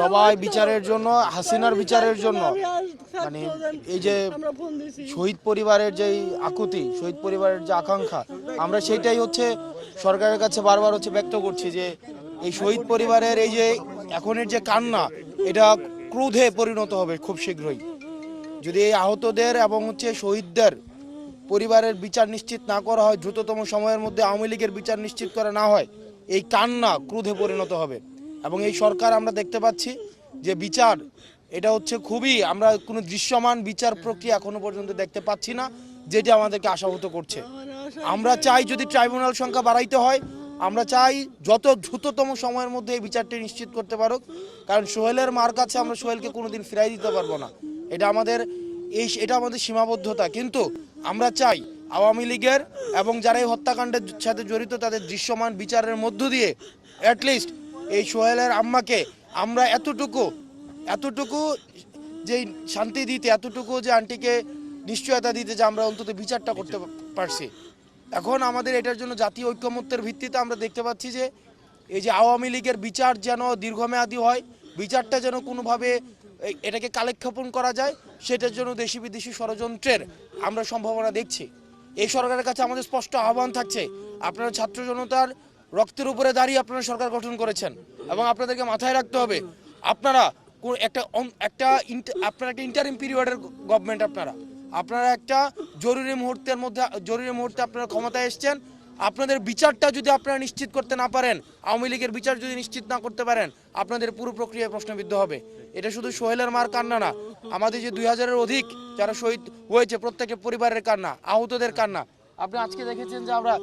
সবাই বিচারের জন্য, হাসিনার বিচারের জন্য। মানে এই যে শহীদ পরিবারের যেই আকুতি, শহীদ পরিবারের যে আকাঙ্ক্ষা, আমরা সেটাই হচ্ছে সরকারের কাছে বারবার হচ্ছে ব্যক্ত করছি যে এই শহীদ পরিবারের এই যে এখনের যে কান্না, এটা ক্রোধে পরিণত হবে খুব শীঘ্রই। যদি এই আহতদের এবং হচ্ছে শহীদদের পরিবারের বিচার নিশ্চিত না করা হয়, দ্রুততম সময়ের মধ্যে আওয়ামী লীগের বিচার নিশ্চিত করা না হয়, এই কান্না ক্রোধে পরিণত হবে। এবং এই সরকার আমরা দেখতে পাচ্ছি যে বিচার, এটা হচ্ছে খুবই, আমরা কোনো দৃশ্যমান বিচার প্রক্রিয়া এখনও পর্যন্ত দেখতে পাচ্ছি না, যেটা আমাদেরকে আশাহত করছে। আমরা চাই যদি ট্রাইব্যুনাল সংখ্যা বাড়াইতে হয়, আমরা চাই যত দ্রুততম সময়ের মধ্যে এই বিচারটি নিশ্চিত করতে পারুক, কারণ সোহেলের মার কাছে আমরা সোহেলকে কোনোদিন ফিরাই দিতে পারব না। এটা আমাদের এই, এটা আমাদের সীমাবদ্ধতা। কিন্তু আমরা চাই আওয়ামী লীগের এবং যারা এই হত্যাকাণ্ডের সাথে জড়িত, তাদের দৃশ্যমান বিচারের মধ্য দিয়ে অ্যাটলিস্ট এই সোহেলের আম্মাকে আমরা এতটুকু এতটুকু যে শান্তি দিতে, এতটুকু যে আন্টিকে নিশ্চয়তা দিতে যে আমরা অন্তত বিচারটা করতে পারছি। এখন আমাদের এটার জন্য জাতীয় ঐক্যমত্যের ভিত্তিতে আমরা দেখতে পাচ্ছি যে, এই যে আওয়ামী লীগের বিচার যেন দীর্ঘমেয়াদী হয়, বিচারটা যেন কোনোভাবে এটাকে কালেক্ষেপণ করা যায়, সেটার জন্য দেশি বিদেশি ষড়যন্ত্রের আমরা সম্ভাবনা দেখছি। এই সরকারের কাছে আমাদের স্পষ্ট আহ্বান থাকছে, আপনারা ছাত্র জনতার রক্তের উপরে দাঁড়িয়ে আপনারা সরকার গঠন করেছেন এবং আপনাদেরকে মাথায় রাখতে হবে, আপনারা একটা একটা আপনারা একটা ইন্টারিম পিরিয়ডের গভর্নমেন্ট আপনারা। আপনারা একটা জরুরি মুহূর্তের মধ্যে, জরুরি মুহূর্তে আপনারা ক্ষমতায় এসছেন। আপনাদের বিচারটা যদি আপনারা নিশ্চিত করতে না পারেন, আওয়ামী লীগের বিচার যদি নিশ্চিত না করতে পারেন, আপনাদের পুরো প্রক্রিয়া প্রশ্নবিদ্ধ হবে। এটা শুধু সোহেলের মার কান্না না, আমাদের যে দুই হাজারের অধিক যারা শহীদ হয়েছে, প্রত্যেকের পরিবারের কান্না, আহতদের কান্না। আপনি আজকে দেখেছেন যে আমরা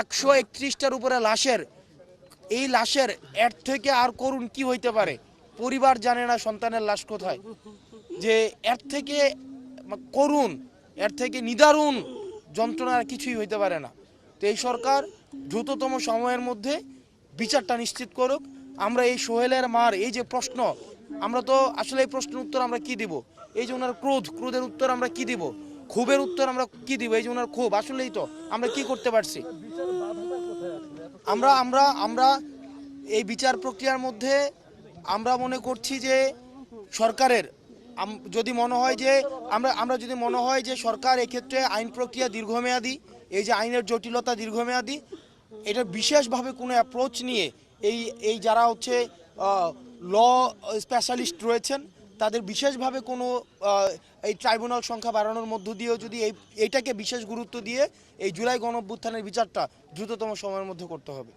একশো একত্রিশটার উপরে লাশের, এই লাশের এর থেকে আর করুণ কি হইতে পারে? পরিবার জানে না সন্তানের লাশ কোথায়। যে এর থেকে করুণ, এর থেকে নিদারুণ যন্ত্রণা আর কিছুই হইতে পারে না। তো এই সরকার দ্রুততম সময়ের মধ্যে বিচারটা নিশ্চিত করুক। আমরা এই সোহেলের মার, এই যে প্রশ্ন, আমরা তো আসলে এই প্রশ্নের উত্তর আমরা কি দিব? এই যে ওনার ক্রোধ, ক্রোধের উত্তর আমরা কি দিব? ক্ষোভের উত্তর আমরা কি দিব? এই যে ওনার ক্ষোভ, আসলেই তো, আমরা কি করতে পারছি? আমরা আমরা আমরা এই বিচার প্রক্রিয়ার মধ্যে আমরা মনে করছি যে সরকারের যদি মনে হয় যে, আমরা আমরা যদি মনে হয় যে সরকার এক্ষেত্রে আইন প্রক্রিয়া দীর্ঘমেয়াদী, এই যে আইনের জটিলতা দীর্ঘমেয়াদী, এটা বিশেষভাবে কোনো অ্যাপ্রোচ নিয়ে এই এই যারা হচ্ছে ল স্পেশালিস্ট রয়েছেন তাদের বিশেষভাবে কোনো এই ট্রাইব্যুনাল সংখ্যা বাড়ানোর মধ্য দিয়েও যদি এই, এইটাকে বিশেষ গুরুত্ব দিয়ে এই জুলাই গণ বিচারটা দ্রুততম সময়ের মধ্যে করতে হবে।